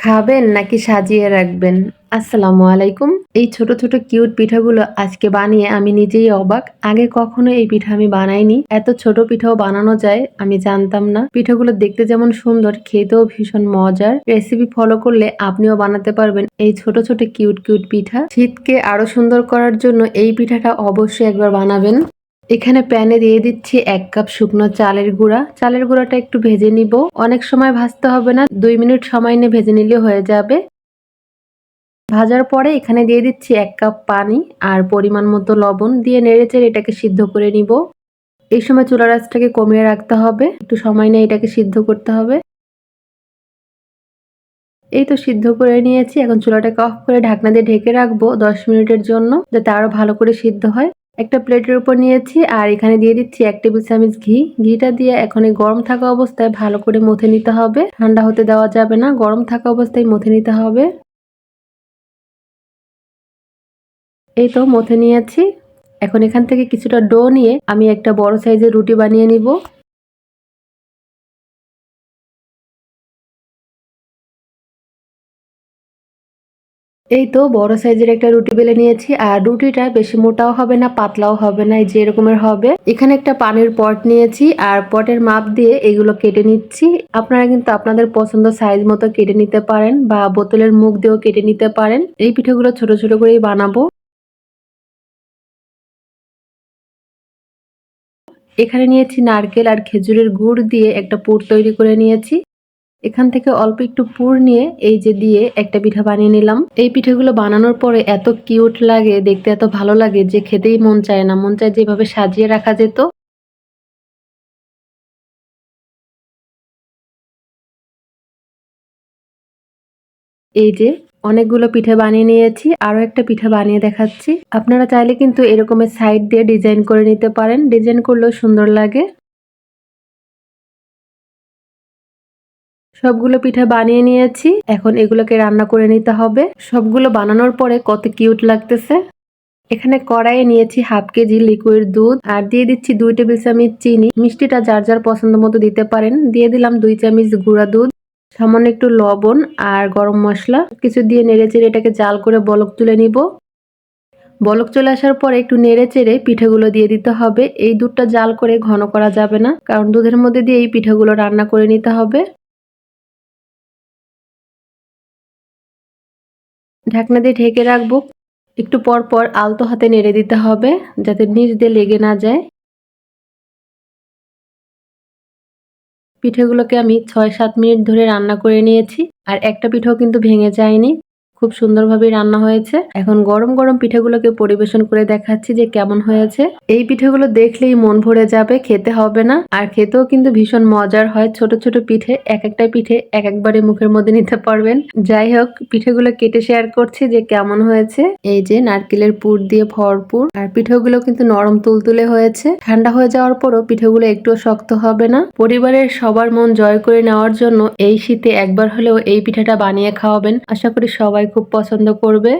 খাবেন নাকি সাজিয়ে রাখবেন? আসসালামু আলাইকুম। এই ছোট ছোট কিউট পিঠাগুলো আজকে বানিয়ে আমি নিজেই অবাক। আগে কখনো এই পিঠা আমি বানাইনি। এত ছোট পিঠাও বানানো যায়, আমি জানতাম না। পিঠাগুলো দেখতে যেমন সুন্দর, খেতেও ভীষণ মজার। রেসিপি ফলো করলে আপনিও বানাতে পারবেন এই ছোট ছোট কিউট কিউট পিঠা। শীতকে আরও সুন্দর করার জন্য এই পিঠাটা অবশ্যই একবার বানাবেন। এখানে প্যানে দিয়ে দিচ্ছি এক কাপ শুকনো চালের গুঁড়া। চালের গুঁড়াটা একটু ভেজে নিব। অনেক সময় ভাজতে হবে না, দুই মিনিট সময় নিয়ে ভেজে নিলে হয়ে যাবে। ভাজার পরে এখানে দিয়ে দিচ্ছি এক কাপ পানি আর পরিমাণ মতো লবণ দিয়ে নেড়েচেড়ে এটাকে সিদ্ধ করে নিব। এই সময় চুলা রাসটাকে কমিয়ে রাখতে হবে। একটু সময় নিয়ে এটাকে সিদ্ধ করতে হবে। এই তো সিদ্ধ করে নিয়েছি। এখন চুলাটাকে অফ করে ঢাকনা দিয়ে ঢেকে রাখব দশ মিনিটের জন্য, যাতে আরও ভালো করে সিদ্ধ হয়। একটা প্লেটের উপর নিয়েছি আর এখানে দিয়ে দিচ্ছি এক টেবিল চামচ ঘি। ঘিটা দিয়ে এখন গরম থাকা অবস্থায় ভালো করে মথে নিতে হবে। ঠান্ডা হতে দেওয়া যাবে না, গরম থাকা অবস্থায় মথে নিতে হবে। এই তো মথে নিয়েছি। এখন এখান থেকে কিছুটা ডো নিয়ে আমি একটা বড় সাইজের রুটি বানিয়ে নিব। এই তো বড় সাইজের একটা রুটি বেলে নিয়েছি, আর রুটিটা বেশি মোটাও হবে না, পাতলাও হবে না যে এরকমের হবে। এখানে একটা পানির পট নিয়েছি, আর পটের মাপ দিয়ে এগুলো কেটে নিচ্ছি। আপনারা কিন্তু আপনাদের পছন্দ সাইজ মতো কেটে নিতে পারেন, বা বোতলের মুখ দিয়েও কেটে নিতে পারেন। এই পিঠেগুলো ছোট ছোট করেই বানাবো। এখানে নিয়েছি নারকেল আর খেজুরের গুড় দিয়ে একটা পুর তৈরি করে নিয়েছি। এখান থেকে অল্প একটু পুর নিয়ে এই যে দিয়ে একটা পিঠা বানিয়ে নিলাম। এই পিঠাগুলো বানানোর পরে এত কিউট লাগে, দেখতে এত ভালো লাগে যে খেতেই মন চায় না। মন চায় যেভাবে সাজিয়ে রাখা যেত। এই যে অনেকগুলো পিঠা বানিয়ে নিয়েছি, আরও একটা পিঠা বানিয়ে দেখাচ্ছি। আপনারা চাইলে কিন্তু এরকমের সাইড দিয়ে ডিজাইন করে নিতে পারেন। ডিজাইন করলেও সুন্দর লাগে। সবগুলো পিঠা বানিয়ে নিয়েছি। এখন এগুলোকে রান্না করে নিতে হবে। সবগুলো বানানোর পরে কত কিউট লাগতেছে। এখানে কড়াইয়ে নিয়েছি হাফ কেজি লিকুইড দুধ আর দিয়ে দিচ্ছি দুই টেবিল চামচ চিনি। মিষ্টিটা যার যার পছন্দ মতো দিতে পারেন। দিয়ে দিলাম দুই চামচ গুঁড়া দুধ, সামান্য একটু লবণ আর গরম মশলা। কিছু দিয়ে নেড়ে চেড়ে এটাকে জাল করে বলক তুলে নিব। বলক চলে আসার পরে একটু নেড়ে চেড়ে পিঠাগুলো দিয়ে দিতে হবে। এই দুধটা জাল করে ঘন করা যাবে না, কারণ দুধের মধ্যে দিয়ে এই পিঠাগুলো রান্না করে নিতে হবে। ঢাকনা দিয়ে ঢেকে রাখব। একটু পর পর আলতো হাতে নেড়ে দিতে হবে, যাতে নিচ দিয়ে লেগে না যায়। পিঠেগুলোকে আমি ছয় সাত মিনিট ধরে রান্না করে নিয়েছি, আর একটা পিঠেও কিন্তু ভেঙে যায়নি। খুব সুন্দরভাবে রান্না হয়েছে। এখন গরম গরম পিঠেগুলোকে পরিবেশন করে দেখাচ্ছি যে কেমন হয়েছে। এই পিঠেগুলো দেখলেই মন ভরে যাবে, খেতে হবে না। আর খেতেও কিন্তু ভীষণ মজার হয়। ছোট ছোট পিঠে, এক একটা পিঠে এক একবারে মুখের মধ্যে নিতে পারবেন। যাই হোক, পিঠেগুলো কেটে শেয়ার করছি যে কেমন হয়েছে। এই যে নারকেলের পুর দিয়ে ভরপুর। আর পিঠেগুলো কিন্তু নরম তুলতুলে হয়েছে। ঠান্ডা হয়ে যাওয়ার পরও পিঠেগুলো একটুও শক্ত হবে না। পরিবারের সবার মন জয় করে নেওয়ার জন্য এই শীতে একবার হলেও এই পিঠাটা বানিয়ে খাওয়াবেন। আশা করি সবাই খুব পছন্দ করবে।